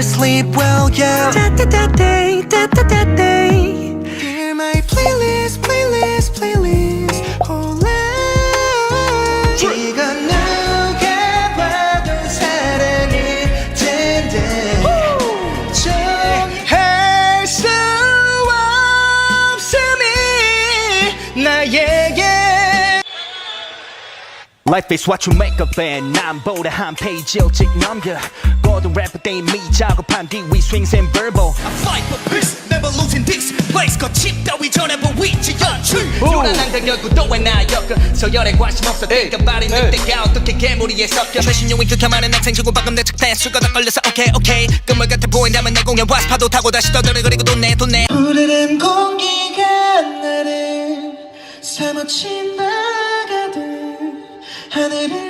better sleep well, yeah. Da da da day, da da da day. Hear my playlist, playlist, playlist. Hold 이건 누가 봐도 사랑일 텐데 좀할수 없음이 나에게 Life is what you make of it. 남보다 한 페이지 일찍 넘겨. 모든 래퍼 떼인 미 작업한 뒤위 swings and verbal. I fight for peace, never losing this place 거칩 따위 전에 본 위치 연출 요란한 건 결국 또왜 나였고 서열에 관심 없어 내가 발인 늑대가 어떻게 개무리에 섞여? 최신용이 극혐하는 학생 주고 방금 내 책패스가 다 걸려서 오케이 오케이 끝물 같아 보인다면 내 공연 와서 파도 타고 다시 떠들어 그리고 돈내 돈내. 흐르는 공기가 나를 사무친 나가듯 하늘을 나를 수